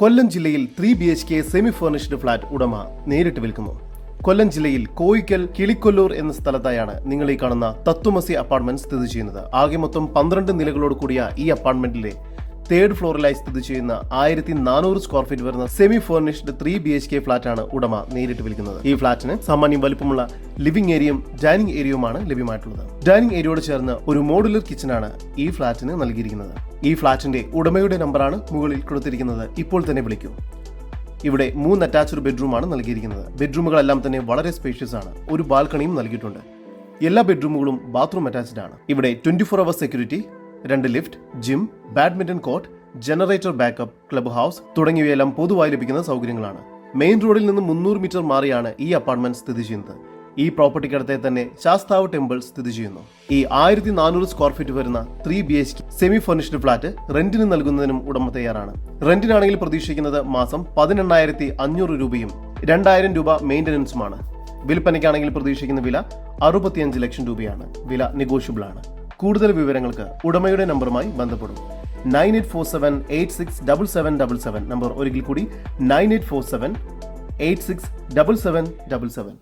കൊല്ലം ജില്ലയിൽ three B H K semi furnished flat ഉടമ നേരിട്ട് വിൽക്കുന്നു. കൊല്ലം ജില്ലയിൽ കോയിക്കൽ കിളിക്കൊല്ലൂർ എന്ന സ്ഥലത്തായാണ് നിങ്ങൾ ഈ കാണുന്ന തത്തുമസി അപ്പാർട്ട്മെന്റ് സ്ഥിതി ചെയ്യുന്നത്. ആകെ മൊത്തം പന്ത്രണ്ട് നിലകളോട് കൂടിയ ഈ അപ്പാർട്ട്മെന്റിലെ തേർഡ് ഫ്ലോറിലായി സ്ഥിതി ചെയ്യുന്ന ആയിരത്തി നാനൂറ് സ്ക്വയർ ഫീറ്റ് വരുന്ന semi furnished three B H K flat ആണ് ഉടമ നേരിട്ട് വിൽക്കുന്നത്. ഈ ഫ്ളാറ്റിന് സാമാന്യം വലിപ്പമുള്ള ലിവിംഗ് ഏരിയയും ഡൈനിങ് ഏരിയയുമാണ് ലഭ്യമായിട്ടുള്ളത്. ഡൈനിങ് ഏരിയയോട് ചേർന്ന് ഒരു മോഡുലർ ആണ് ഈ ഫ്ളാറ്റിന് നൽകിയിരിക്കുന്നത്. ഈ ഫ്ളാറ്റിന്റെ ഉടമയുടെ നമ്പറാണ് മുകളിൽ കൊടുത്തിരിക്കുന്നത്. ഇപ്പോൾ തന്നെ വിളിക്കൂ. ഇവിടെ മൂന്ന് അറ്റാച്ച്ഡ് ബെഡ്റൂമാണ് നൽകിയിരിക്കുന്നത്. ബെഡ്റൂമുകളെല്ലാം തന്നെ വളരെ സ്പേഷ്യസ് ആണ്. ഒരു ബാൽക്കണിയും നൽകിയിട്ടുണ്ട്. എല്ലാ ബെഡ്റൂമുകളും ബാത്റൂം അറ്റാച്ച്ഡ് ആണ്. ഇവിടെ ട്വന്റി ഫോർ അവർ സെക്യൂരിറ്റി രണ്ട് lift gym badminton court generator backup club house തുടങ്ങിയവയെല്ലാം പൊതുവായി ലഭിക്കുന്ന സൗകര്യങ്ങളാണ്. മെയിൻ റോഡിൽ നിന്ന് മുന്നൂറ് മീറ്റർ മാറിയാണ് ഈ അപ്പാർട്ട്മെന്റ് സ്ഥിതി ചെയ്യുന്നത്. ഈ പ്രോപ്പർട്ടിക്കടുത്തെ തന്നെ ശാസ്താവ് ടെമ്പിൾ സ്ഥിതി ചെയ്യുന്നു. ഈ ആയിരത്തി നാനൂറ് സ്ക്വയർ ഫീറ്റ് വരുന്ന three B H semi furnished flat റെന്റിന് നൽകുന്നതിനും ഉടമ തയ്യാറാണ്. റെന്റിനാണെങ്കിൽ പ്രതീക്ഷിക്കുന്നത് മാസം പതിനെണ്ണായിരത്തി അഞ്ഞൂറ് രൂപയും രണ്ടായിരം രൂപ മെയിന്റനൻസുമാണ് വിൽപ്പനയ്ക്കാണെങ്കിൽ പ്രതീക്ഷിക്കുന്ന വില അറുപത്തിയഞ്ച് ലക്ഷം രൂപയാണ്. വില നെഗോഷ്യബിൾ ആണ്. കൂടുതൽ വിവരങ്ങൾക്ക് ഉടമയുടെ നമ്പറുമായി ബന്ധപ്പെടും. Nine eight four seven eight six double seven double seven. Number ഒരിക്കൽ കൂടി nine eight four seven eight six double seven double seven.